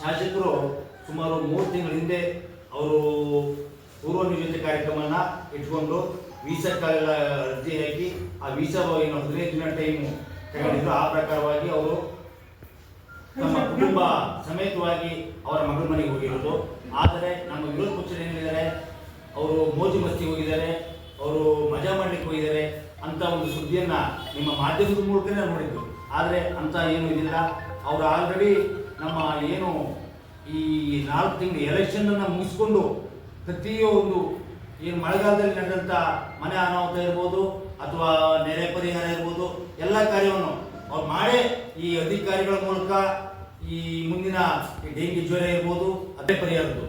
ಶಾಸಕರು ಸುಮಾರು ಮೂರು ತಿಂಗಳ ಹಿಂದೆ ಅವರು ಪೂರ್ವ ನಿಯೋಜಿತ ಕಾರ್ಯಕ್ರಮನ ಇಟ್ಕೊಂಡು ಕಾರ್ಯಗಳ ಅರ್ಜಿ ಹಾಕಿ ಆ ವೀಸಾ ಏನು ಹದಿನೈದು ದಿನ ಟೈಮು ತಗೊಂಡಿದ್ರು. ಆ ಪ್ರಕಾರವಾಗಿ ಅವರು ನಮ್ಮ ಕುಟುಂಬ ಸಮೇತವಾಗಿ ಅವರ ಮಗಳ ಮನೆಗೆ ಹೋಗಿರೋದು. ಆದರೆ ನಮ್ಮ ವಿರೋಧ ಪಕ್ಷ ಏನಿದ್ದಾರೆ, ಅವರು ಮೋಜು ಮಸ್ತಿ ಹೋಗಿದ್ದಾರೆ, ಅವರು ಮಜಾ ಮಾಡ್ಲಿಕ್ಕೆ ಹೋಗಿದ್ದಾರೆ ಅಂತ ಒಂದು ಸುದ್ದಿಯನ್ನ ನಿಮ್ಮ ಮಾಧ್ಯಮದ ಮೂಲಕನೇ ನೋಡಿದ್ದು. ಆದರೆ ಅಂತ ಏನು ಇದಿಲ್ಲ. ಅವರು ಆಲ್ರೆಡಿ ನಮ್ಮ ಏನು ಈ ನಾಲ್ಕು ತಿಂಗಳು ಎಲೆಕ್ಷನ್ ಅನ್ನ ಮುಗಿಸ್ಕೊಂಡು ಪ್ರತಿಯೊಂದು ಏನು ಮಳೆಗಾಲದಲ್ಲಿ ನಡೆದಂಥ ಮನೆ ಅನಾಹುತ ಇರ್ಬೋದು ಅಥವಾ ನೆರೆ ಪರಿಹಾರ ಇರ್ಬೋದು ಎಲ್ಲ ಕಾರ್ಯವನ್ನು ಅವ್ರು ಮಾಡೇ ಈ ಅಧಿಕಾರಿಗಳ ಮೂಲಕ ಈ ಮುಂದಿನ ಡೆಂಗಿ ಜ್ವರ ಇರ್ಬೋದು, ಅದೇ ಪರಿಹಾರದ್ದು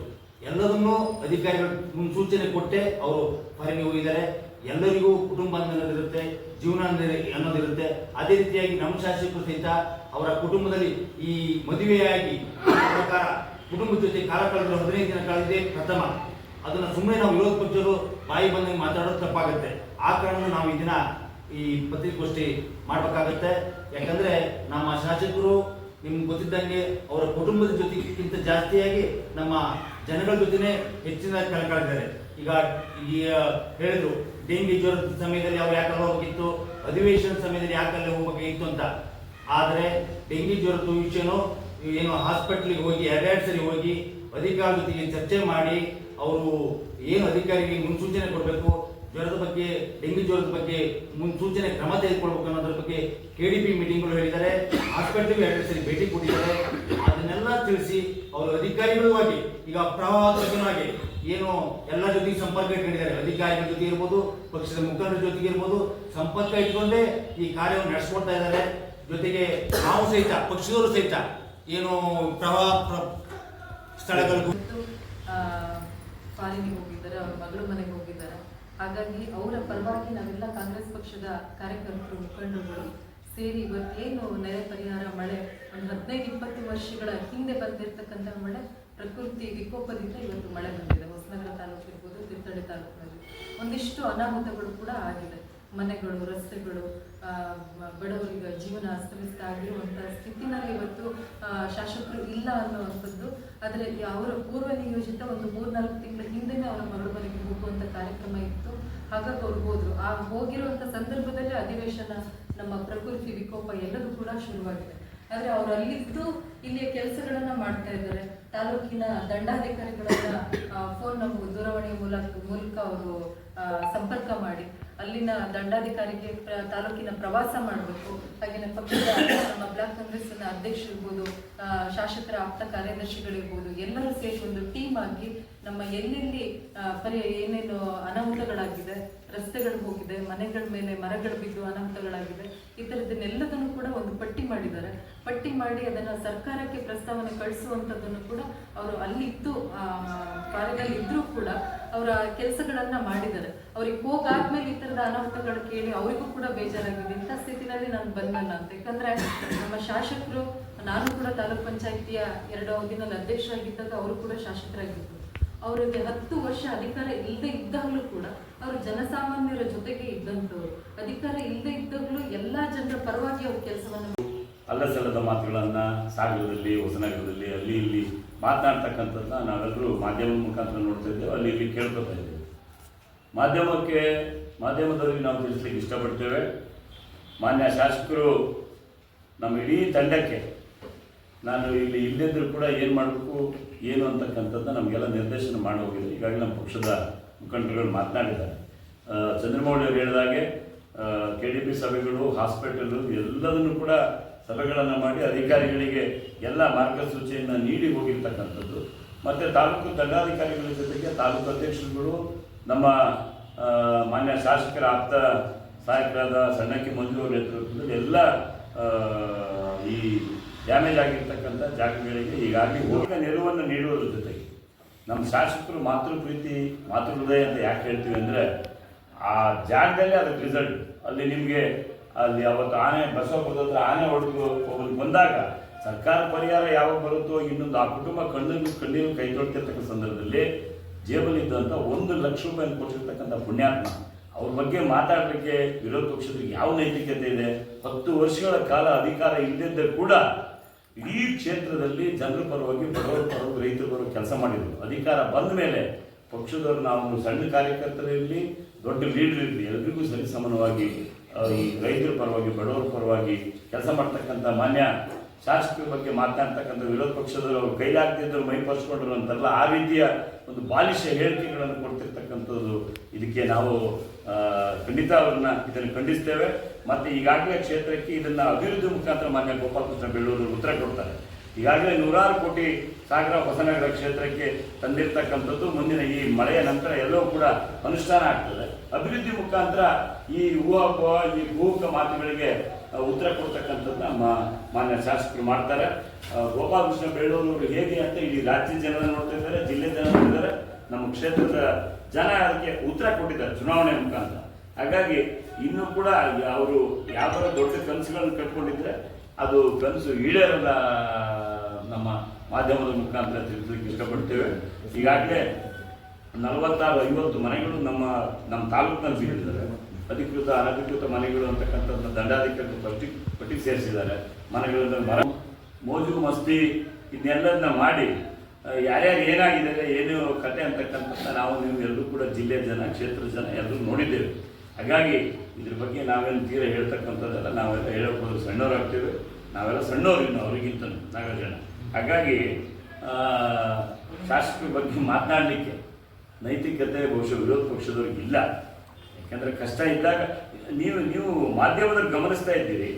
ಎಲ್ಲದನ್ನೂ ಅಧಿಕಾರಿಗಳು ಮುನ್ಸೂಚನೆ ಕೊಟ್ಟೆ, ಅವರು ಹೊರಗೆ ಹೋಗಿದ್ದಾರೆ. ಎಲ್ಲರಿಗೂ ಕುಟುಂಬ ಅನ್ನೋದಿರುತ್ತೆ ಜೀವನ ಅನ್ನೋದಿ- ಅನ್ನೋದಿರುತ್ತೆ ಅದೇ ರೀತಿಯಾಗಿ ನಮ್ಮ ಶಾಸಕರು ಸಹಿತ ಅವರ ಕುಟುಂಬದಲ್ಲಿ ಈ ಮದುವೆಯಾಗಿ ಪ್ರಕಾರ ಕುಟುಂಬದ ಜೊತೆ ಕಾಲ ಕಳೆದ ಹದಿನೈದು ದಿನ ಕಳೆದಿದೆ ಪ್ರಥಮ. ಅದನ್ನು ಸುಮ್ಮನೆ ನಾವು ವಿರೋಧ ಪಕ್ಷರು ಬಾಯಿ ಬಂದಂಗೆ ಮಾತಾಡೋದು ತಪ್ಪಾಗುತ್ತೆ. ಆ ಕಾರಣ ನಾವು ಈ ದಿನ ಈ ಪತ್ರಿಕಾಗೋಷ್ಠಿ ಮಾಡಬೇಕಾಗತ್ತೆ. ಯಾಕಂದ್ರೆ ನಮ್ಮ ಶಾಸಕರು ನಿಮ್ಗೆ ಗೊತ್ತಿದ್ದಂಗೆ ಅವರ ಕುಟುಂಬದ ಜೊತೆಗಿಂತ ಜಾಸ್ತಿಯಾಗಿ ನಮ್ಮ ಜನಗಳ ಜೊತೆನೆ ಹೆಚ್ಚಿನ ಕಾಲ ಕಳೆದಿದ್ದಾರೆ ಈಗ ಈ ಆ, ಹೇಳಿದ್ರು ಡೆಂಗಿ ಜ್ವರದ ಸಮಯದಲ್ಲಿ ಅವ್ರು ಯಾಕೆ ಹೋಗಿತ್ತು ಅಧಿವೇಶನ ಸಮಯದಲ್ಲಿ ಯಾಕೆ ಅಲ್ಲಿ ಹೋಗ್ಬೇಕಾಗಿತ್ತು ಅಂತ. ಆದರೆ ಡೆಂಗಿ ಜ್ವರದ ವಿಷಯನೂ ಏನು ಹಾಸ್ಪಿಟ್ಲಿಗೆ ಹೋಗಿ ಎರಡೆರಡು ಸರಿ ಹೋಗಿ ಅಧಿಕಾರಿ ಜೊತೆಗೆ ಚರ್ಚೆ ಮಾಡಿ ಅವರು ಏನು ಅಧಿಕಾರಿಗೆ ಮುನ್ಸೂಚನೆ ಕೊಡಬೇಕು ಜ್ವರದ ಬಗ್ಗೆ ಡೆಂಗಿ ಜ್ವರದ ಬಗ್ಗೆ ಮುನ್ಸೂಚನೆ ಕ್ರಮ ತೆಗೆದುಕೊಳ್ಬೇಕು ಅನ್ನೋದ್ರ ಬಗ್ಗೆ ಕೆ ಡಿ ಪಿ ಮೀಟಿಂಗ್ಗಳು ಹೇಳಿದ್ದಾರೆ. ಹಾಸ್ಪಿಟಲ್ಗೆ ಎರಡು ಸರಿ ಭೇಟಿ ಕೊಟ್ಟಿದ್ದಾರೆ. ಅದನ್ನೆಲ್ಲ ತಿಳಿಸಿ ಅವರು ಅಧಿಕಾರಿಗಳು ಆಗಿ, ಈಗ ಪ್ರವಾಹವಾಗಿ ಏನು ಎಲ್ಲ ಜೊತೆಗೆ ಸಂಪರ್ಕ ಇಟ್ಕೊಂಡಿದ್ದಾರೆ. ಅಧಿಕಾರಿಗಳ ಜೊತೆ ಇರ್ಬೋದು, ಪಕ್ಷದ ಮುಖಂಡರ ಜೊತೆಗೆ ಇರ್ಬೋದು, ಸಂಪರ್ಕ ಇಟ್ಕೊಂಡೇ ಈ ಕಾರ್ಯವನ್ನು ನಡೆಸ್ಕೊಡ್ತಾ ಇದ್ದಾರೆ. ಜೊತೆಗೆ ನಾವು ಸಹಿತ, ಪಕ್ಷದವರು ಸಹಿತ ಏನು ಪ್ರವಾಹ, ಪ್ರ- ಸ್ಥಳಗಳಿಗೂ ಪಾಲಿಗೆ ಹೋಗಿದ್ದಾರೆ, ಅವ್ರ ಮಗಳು ಮನೆಗೆ ಹೋಗಿದ್ದಾರೆ. ಹಾಗಾಗಿ ಅವರ ಪರವಾಗಿ ನಾವೆಲ್ಲ ಕಾಂಗ್ರೆಸ್ ಪಕ್ಷದ ಕಾರ್ಯಕರ್ತರು, ಮುಖಂಡರುಗಳು ಸೇರಿ ಇವತ್ತೇನು ನೆರೆ ಪರಿಹಾರ ಮಳೆ, ಒಂದು ಹದಿನೈದು ಇಪ್ಪತ್ತು ವರ್ಷಗಳ ಹಿಂದೆ ಬಂದಿರತಕ್ಕಂಥ ಮಳೆ ಪ್ರಕೃತಿ ವಿಕೋಪದಿಂದ ಇವತ್ತು ಮಳೆ ಬಂದಿದೆ. ಹೊಸನಗರ ತಾಲೂಕು ಇರ್ಬೋದು ತೀರ್ಥಹಳ್ಳಿ ತಾಲೂಕಿನಲ್ಲಿ. ಒಂದಿಷ್ಟು ಅನಾಹುತಗಳು ಕೂಡ ಆಗಿದೆ. ಮನೆಗಳು, ರಸ್ತೆಗಳು ಬಡವರಿಗೆ ಜೀವನ ಅಸ್ತವ್ಯಸ್ತ ಆಗಿರುವಂಥ ಸ್ಥಿತಿನಲ್ಲಿ ಇವತ್ತು ಶಾಸಕರು ಇಲ್ಲ ಅನ್ನುವಂಥದ್ದು. ಆದರೆ ಅವರ ಪೂರ್ವ ನಿಯೋಜಿತ ಒಂದು ಮೂರ್ನಾಲ್ಕು ತಿಂಗಳ ಹಿಂದೆನೇ ಅವರ ಮರಳು ಮನೆಗೆ ಹೋಗುವಂಥ ಕಾರ್ಯಕ್ರಮ ಇತ್ತು. ಹಾಗಾಗಿ ಅವ್ರು ಹೋದ್ರು. ಆ ಹೋಗಿರುವಂಥ ಸಂದರ್ಭದಲ್ಲಿ ಅಧಿವೇಶನ ನಮ್ಮ ಪ್ರಕೃತಿ ವಿಕೋಪ ಎಲ್ಲದೂ ಕೂಡ ಶುರುವಾಗಿದೆ. ಆದರೆ ಅವರು ಅಲ್ಲಿದ್ದು ಇಲ್ಲಿಯ ಕೆಲಸಗಳನ್ನು ಮಾಡ್ತಾ ಇದ್ದಾರೆ. ತಾಲೂಕಿನ ದಂಡಾಧಿಕಾರಿಗಳನ್ನ ಫೋನ್ ನಮ್ಮ ದೂರವಾಣಿ ಮೂಲಕ ಮೂಲಕ ಅವರು ಸಂಪರ್ಕ ಮಾಡಿ. ಅಲ್ಲಿನ ದಂಡಾಧಿಕಾರಿಗೆ ತಾಲೂಕಿನ ಪ್ರವಾಸ ಮಾಡಬೇಕು. ಹಾಗೆಯೇ ಪಕ್ಷದ ನಮ್ಮ ಬ್ಲಾಕ್ ಕಾಂಗ್ರೆಸ್ನ ಅಧ್ಯಕ್ಷರಿರ್ಬೋದು ಇರ್ಬೋದು ಶಾಸಕರ ಆಪ್ತ ಕಾರ್ಯದರ್ಶಿಗಳಿರ್ಬೋದು, ಎಲ್ಲರೂ ಸೇರಿ ಒಂದು ಟೀಮ್ ಆಗಿ ನಮ್ಮ ಎಲ್ಲೆಲ್ಲಿ ಪರಿ, ಏನೇನು ಅನಾಹುತಗಳಾಗಿದೆ, ರಸ್ತೆಗಳು ಹೋಗಿದೆ, ಮನೆಗಳ ಮೇಲೆ ಮರಗಳು ಬಿದ್ದು ಅನಾಹುತಗಳಾಗಿದೆ, ಈ ಥರದನ್ನೆಲ್ಲದನ್ನು ಕೂಡ ಒಂದು ಪಟ್ಟಿ ಮಾಡಿದ್ದಾರೆ. ಪಟ್ಟಿ ಮಾಡಿ ಅದನ್ನ ಸರ್ಕಾರಕ್ಕೆ ಪ್ರಸ್ತಾವನೆ ಕಳಿಸುವಂಥದ್ದನ್ನು ಕೂಡ ಅವರು ಅಲ್ಲಿದ್ದು ಕಾರ್ಯದಲ್ಲಿ ಇದ್ರೂ ಕೂಡ ಅವರ ಕೆಲಸಗಳನ್ನ ಮಾಡಿದ್ದಾರೆ. ಅವ್ರಿಗೆ ಹೋಗಾದ್ಮೇಲೆ ಈ ತರದ ಅನಾಹುತಗಳು ಕೇಳಿ ಅವರಿಗೂ ಕೂಡ ಬೇಜಾರಾಗಿದೆ. ಇಂಥ ಸ್ಥಿತಿನಲ್ಲಿ ನಾನು ಬಂದಲ್ಲ ಅಂತ. ಯಾಕಂದ್ರೆ ನಮ್ಮ ಶಾಸಕರು, ನಾನು ಕೂಡ ತಾಲೂಕ್ ಪಂಚಾಯಿತಿಯ ಎರಡು ಅವಧಿನಲ್ಲಿ ಅಧ್ಯಕ್ಷರಾಗಿದ್ದಾಗ ಅವರು ಕೂಡ ಶಾಸಕರಾಗಿದ್ದರು. ಅವರಿಗೆ ಹತ್ತು ವರ್ಷ ಅಧಿಕಾರ ಇಲ್ಲದೆ ಇದ್ದಾಗಲೂ ಕೂಡ ಅವರು ಜನಸಾಮಾನ್ಯರ ಜೊತೆಗೆ ಇದ್ದಂಥವ್ರು. ಅಧಿಕಾರ ಇಲ್ಲದೆ ಇದ್ದಾಗಲೂ ಎಲ್ಲಾ ಜನರ ಪರವಾಗಿ ಅವ್ರ ಕೆಲಸವನ್ನು ಅಲ್ಲ ಸಲ್ಲದ ಮಾತುಗಳನ್ನು ಸಾಗರದಲ್ಲಿ ಹೊಸನಗರದಲ್ಲಿ ಅಲ್ಲಿ ಇಲ್ಲಿ ಮಾತನಾಡ್ತಕ್ಕಂಥದ್ದನ್ನ ನಾವೆಲ್ಲರೂ ಮಾಧ್ಯಮದ ಮುಖಾಂತರ ನೋಡ್ತಾ ಇದ್ದೇವೆ, ಅಲ್ಲಿ ಇಲ್ಲಿ ಕೇಳ್ಕೊತಾ ಇದ್ದೇವೆ. ಮಾಧ್ಯಮಕ್ಕೆ, ಮಾಧ್ಯಮದವರಿಗೆ ನಾವು ತಿಳಿಸ್ಲಿಕ್ಕೆ ಇಷ್ಟಪಡ್ತೇವೆ. ಮಾನ್ಯ ಶಾಸಕರು, ನಮ್ಮ ಇಡೀ ತಂಡಕ್ಕೆ ನಾನು ಇಲ್ಲಿ ಇಲ್ಲದಿದ್ದರೂ ಕೂಡ ಏನು ಮಾಡಬೇಕು, ಏನು ಅಂತಕ್ಕಂಥದ್ದು ನಮಗೆಲ್ಲ ನಿರ್ದೇಶನ ಮಾಡಿ ಹೋಗಿದೆ. ಈಗಾಗಲೇ ನಮ್ಮ ಪಕ್ಷದ ಮುಖಂಡರುಗಳು ಮಾತನಾಡಿದ್ದಾರೆ. ಚಂದ್ರಮೌಳಿ ಅವರು ಹೇಳಿದಾಗೆ ಕೆ ಡಿ ಪಿ ಸಭೆಗಳು ಹಾಸ್ಪಿಟಲು ಎಲ್ಲದನ್ನು ಕೂಡ ಸಭೆಗಳನ್ನು ಮಾಡಿ ಅಧಿಕಾರಿಗಳಿಗೆ ಎಲ್ಲ ಮಾರ್ಗಸೂಚಿಯನ್ನು ನೀಡಿ ಹೋಗಿರ್ತಕ್ಕಂಥದ್ದು. ಮತ್ತು ತಾಲೂಕು ದಂಡಾಧಿಕಾರಿಗಳ ಜೊತೆಗೆ ತಾಲೂಕು ಅಧ್ಯಕ್ಷರುಗಳು, ನಮ್ಮ ಮಾನ್ಯ ಶಾಸಕರ ಆಪ್ತ ಸಹಾಯಕರಾದ ಸಣ್ಣಕ್ಕಿ ಮಂಜು ಅವರ ನೇತೃತ್ವದಲ್ಲಿ ಎಲ್ಲ ಈ ಡ್ಯಾಮೇಜ್ ಆಗಿರ್ತಕ್ಕಂಥ ಜಾಗಗಳಿಗೆ ಈಗಾಗಲೇ ಹೋಗಿ ನೆರವನ್ನು ನೀಡುವುದರ ಜೊತೆಗೆ ನಮ್ಮ ಶಾಸಕರು ಮಾತೃ ಪ್ರೀತಿ, ಮಾತೃ ಹೃದಯ ಅಂತ ಯಾಕೆ ಹೇಳ್ತೀವಿ ಅಂದರೆ ಆ ಜಾಗದಲ್ಲೇ ಅದಕ್ಕೆ ರಿಸಲ್ಟ್ ಅಲ್ಲಿ ನಿಮಗೆ ಅಲ್ಲಿ ಅವತ್ತು ಆನೆ, ಬಸವಪುರದ ಹತ್ರ ಆನೆ ಹೊಡೆದು ಒಬ್ಬರು ಬಂದಾಗ ಸರ್ಕಾರ ಪರಿಹಾರ ಯಾವಾಗ ಬರುತ್ತೋ ಇನ್ನೊಂದು ಆ ಕುಟುಂಬ ಕಣ್ಣಲ್ಲಿ ಕಣ್ಣೀರು ಕೈ ತೊಡ್ತಿರ್ತಕ್ಕಂಥ ಸಂದರ್ಭದಲ್ಲಿ ಜೇಬಲ್ಲಿದ್ದಂಥ ಒಂದು ಲಕ್ಷ ರೂಪಾಯಿ ಕೊಟ್ಟಿರ್ತಕ್ಕಂಥ ಪುಣ್ಯಾತ್ಮ, ಅವ್ರ ಬಗ್ಗೆ ಮಾತಾಡಲಿಕ್ಕೆ ವಿರೋಧ ಪಕ್ಷದಲ್ಲಿ ಯಾವ ನೈತಿಕತೆ ಇದೆ? ಹತ್ತು ವರ್ಷಗಳ ಕಾಲ ಅಧಿಕಾರ ಇಲ್ಲದಿದ್ದರೂ ಕೂಡ ಇಡೀ ಕ್ಷೇತ್ರದಲ್ಲಿ ಜನರ ಪರವಾಗಿ ಬಡವರ ಪರವಾಗಿ ರೈತರ ಪರವಾಗಿ ಕೆಲಸ ಮಾಡಿದ್ರು. ಅಧಿಕಾರ ಬಂದ ಮೇಲೆ ಪಕ್ಷದವರು ನಾವು ಸಣ್ಣ ಕಾರ್ಯಕರ್ತರಿರಲಿ, ದೊಡ್ಡ ಲೀಡರ್ ಇರಲಿ, ಎಲ್ರಿಗೂ ಸರಿ ಸಮಾನವಾಗಿ ರೈತರ ಪರವಾಗಿ, ಬಡವರ ಪರವಾಗಿ ಕೆಲಸ ಮಾಡ್ತಕ್ಕಂಥ ಮಾನ್ಯ ಶಾಸಕರ ಬಗ್ಗೆ ಮಾತನಾಡ್ತಕ್ಕಂಥ ವಿರೋಧ ಪಕ್ಷದವರು ಅವ್ರು ಕೈಲಾಗ್ತಿದ್ದರು ಮೈ ಪರ್ಸ್ಕೊಂಡ್ರು ಅಂತಲ್ಲ ಆ ರೀತಿಯ ಒಂದು ಬಾಲಿಷ ಹೇಳಿಕೆಗಳನ್ನು ಕೊಡ್ತಿರ್ತಕ್ಕಂಥದ್ದು ಇದಕ್ಕೆ ನಾವು ಖಂಡಿತ ಅವ್ರನ್ನ ಇದನ್ನು ಖಂಡಿಸ್ತೇವೆ. ಮತ್ತು ಈಗಾಗಲೇ ಕ್ಷೇತ್ರಕ್ಕೆ ಇದನ್ನು ಅಭಿವೃದ್ಧಿ ಮುಖಾಂತರ ಮಾನ್ಯ ಗೋಪಾಲಕೃಷ್ಣ ಬೆಳ್ಳೂರು ಉತ್ತರ ಕೊಡ್ತಾರೆ. ಈಗಾಗಲೇ ನೂರಾರು ಕೋಟಿ ಸಾಗರ ಹೊಸನಗರ ಕ್ಷೇತ್ರಕ್ಕೆ ತಂದಿರತಕ್ಕಂಥದ್ದು. ಮುಂದಿನ ಈ ಮಳೆಯ ನಂತರ ಎಲ್ಲವೂ ಕೂಡ ಅನುಷ್ಠಾನ ಆಗ್ತದೆ. ಅಭಿವೃದ್ಧಿ ಮುಖಾಂತರ ಈ ಊಹಾಪೋಹ ಈ ಭೂಕ ಮಾತುಗಳಿಗೆ ಉತ್ತರ ಕೊಡ್ತಕ್ಕಂಥದ್ದು ನಮ್ಮ ಮಾನ್ಯ ಶಾಸಕರು ಮಾಡ್ತಾರೆ. ಗೋಪಾಲಕೃಷ್ಣ ಬೆಳ್ಳೂರು ಹೇಗೆ ಅಂತ ಇಡೀ ರಾಜ್ಯ ಜನ ನೋಡ್ತಾ ಇದ್ದಾರೆ, ಜಿಲ್ಲೆ ಜನ ನೋಡ್ತಿದ್ದಾರೆ ನಮ್ಮ ಕ್ಷೇತ್ರದ ಜನ ಅದಕ್ಕೆ ಉತ್ತರ ಕೊಟ್ಟಿದ್ದಾರೆ ಚುನಾವಣೆ ಮುಖಾಂತರ. ಹಾಗಾಗಿ ಇನ್ನೂ ಕೂಡ ಅವರು ಯಾವ ದೊಡ್ಡ ಕನಸುಗಳನ್ನು ಕಟ್ಕೊಂಡಿದ್ರೆ ಅದು ಕನಸು ಈಡೇರಲ್ಲ ನಮ್ಮ ಮಾಧ್ಯಮದ ಮುಖಾಂತರ ತಿಳಿಸಲಿಕ್ಕೆ ಇಷ್ಟಪಡ್ತೇವೆ. ಈಗಾಗಲೇ ನಲವತ್ತಾರು, ಐವತ್ತು ಮನೆಗಳು ನಮ್ಮ ನಮ್ಮ ತಾಲೂಕಿನಲ್ಲಿ ಬಿದ್ದಿದ್ದಾರೆ ಅಧಿಕೃತ, ಅನಧಿಕೃತ ಮನೆಗಳು ಅಂತಕ್ಕಂಥದ್ದು ದಂಡಾಧಿಕಾರಿ ಪಟ್ಟಿ ಪಟ್ಟಿ ಸೇರಿಸಿದ್ದಾರೆ. ಮನೆಗಳನ್ನು ಮರ, ಮೋಜು, ಮಸ್ತಿ ಇದನ್ನೆಲ್ಲದನ್ನ ಮಾಡಿ ಯಾರ್ಯಾರು ಏನಾಗಿದ್ದಾರೆ ಏನು ಕತೆ ಅಂತಕ್ಕಂಥದ್ದು ನಾವು ನೀವು ಎಲ್ಲರೂ ಕೂಡ ಜಿಲ್ಲೆಯ ಜನ ಕ್ಷೇತ್ರ ಜನ ಎಲ್ಲರೂ ನೋಡಿದ್ದೇವೆ. ಹಾಗಾಗಿ ಇದ್ರ ಬಗ್ಗೆ ನಾವೇನು ತೀರ ಹೇಳ್ತಕ್ಕಂಥದ್ದೆಲ್ಲ, ನಾವೆಲ್ಲ ಹೇಳೋಕೆ ಹೋದ್ರೆ ಸಣ್ಣವರಾಗ್ತೇವೆ. ನಾವೆಲ್ಲ ಸಣ್ಣವ್ರು ಇನ್ನು ಅವರಿಗಿಂತ ನಾಲ್ಕು ಜನ ಹಾಗಾಗಿ ಶಾಸಕರ ಬಗ್ಗೆ ಮಾತನಾಡಲಿಕ್ಕೆ ನೈತಿಕತೆ, ಬಹುಶಃ ವಿರೋಧ ಪಕ್ಷದವ್ರಿಗೆ ಇಲ್ಲ. ಯಾಕಂದ್ರೆ ಕಷ್ಟ ಇದ್ದಾಗ, ನೀವು ನೀವು ಮಾಧ್ಯಮದಲ್ಲಿ ಗಮನಿಸ್ತಾ ಇದ್ದೀರಿ.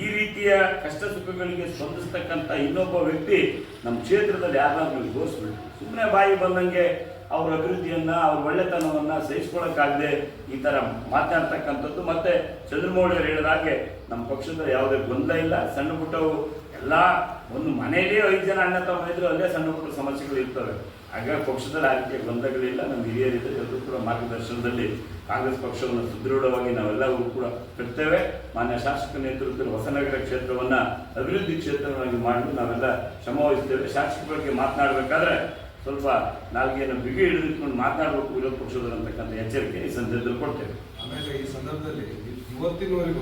ಈ ರೀತಿಯ ಕಷ್ಟ ಸುಖಗಳಿಗೆ ಸ್ಪಂದಿಸ್ತಕ್ಕಂಥ ಇನ್ನೊಬ್ಬ ವ್ಯಕ್ತಿ ನಮ್ಮ ಕ್ಷೇತ್ರದಲ್ಲಿ ಯಾರಾದರೂ ಘೋಷಿಸ್ಬಿಟ್ಟು ಸುಮ್ಮನೆ ಬಾಯಿ ಬಂದಂಗೆ ಅವ್ರ ಅಭಿವೃದ್ಧಿಯನ್ನ, ಅವ್ರ ಒಳ್ಳೆತನವನ್ನ ಸಹಿಸ್ಕೊಳಕ್ಕಾಗದೆ ಈ ತರ ಮಾತನಾಡ್ತಕ್ಕಂಥದ್ದು ಮತ್ತೆ ಚಂದ್ರಮೌಳಿಯವರು ಹೇಳಿದ ಹಾಗೆ, ನಮ್ಮ ಪಕ್ಷದ ಯಾವುದೇ ಗೊಂದಲ ಇಲ್ಲ. ಸಣ್ಣ ಪುಟ್ಟವು ಎಲ್ಲ ಒಂದು ಮನೆಯಲ್ಲೇ ಐದು ಜನ ಅಣ್ಣ ತಮ್ಮ ಇದ್ರು ಅಲ್ಲೇ ಸಣ್ಣ ಪುಟ್ಟ ಸಮಸ್ಯೆಗಳು ಇರ್ತವೆ. ಹಾಗಾಗಿ ಪಕ್ಷದಲ್ಲಿ ಆ ರೀತಿಯ ಗೊಂದಲಗಳಿಲ್ಲ ನಮ್ಮ ಹಿರಿಯರಿದ್ದರೆ ಎಲ್ಲರೂ ಕೂಡ ಮಾರ್ಗದರ್ಶನದಲ್ಲಿ ಕಾಂಗ್ರೆಸ್ ಪಕ್ಷವನ್ನು ಸುದೃಢವಾಗಿ ನಾವೆಲ್ಲವೂ ಕೂಡ ಕಟ್ತೇವೆ. ಮಾನ್ಯ ಶಾಸಕ ನೇತೃತ್ವದಲ್ಲಿ ಹೊಸನಗರ ಕ್ಷೇತ್ರವನ್ನು ಅಭಿವೃದ್ಧಿ ಕ್ಷೇತ್ರವಾಗಿ ಮಾಡಲು ನಾವೆಲ್ಲ ಶ್ರಮವಹಿಸ್ತೇವೆ. ಶಾಸಕರಿಗೆ ಶಾಸಕರ ಮಾತನಾಡಬೇಕಾದ್ರೆ ಸ್ವಲ್ಪ ನಾಲ್ಕೇನು ಬಿಗಿ ಹಿಡಿದುಕೊಂಡು ಮಾತನಾಡಬೇಕು ವಿರೋಧ ಪಕ್ಷದವರು ಅಂತಕ್ಕಂಥ ಎಚ್ಚರಿಕೆ ಈ ಸಂದರ್ಭದಲ್ಲಿ ಕೊಡ್ತೇವೆ. ಆಮೇಲೆ ಈ ಸಂದರ್ಭದಲ್ಲಿ ಇವತ್ತಿನವರೆಗೂ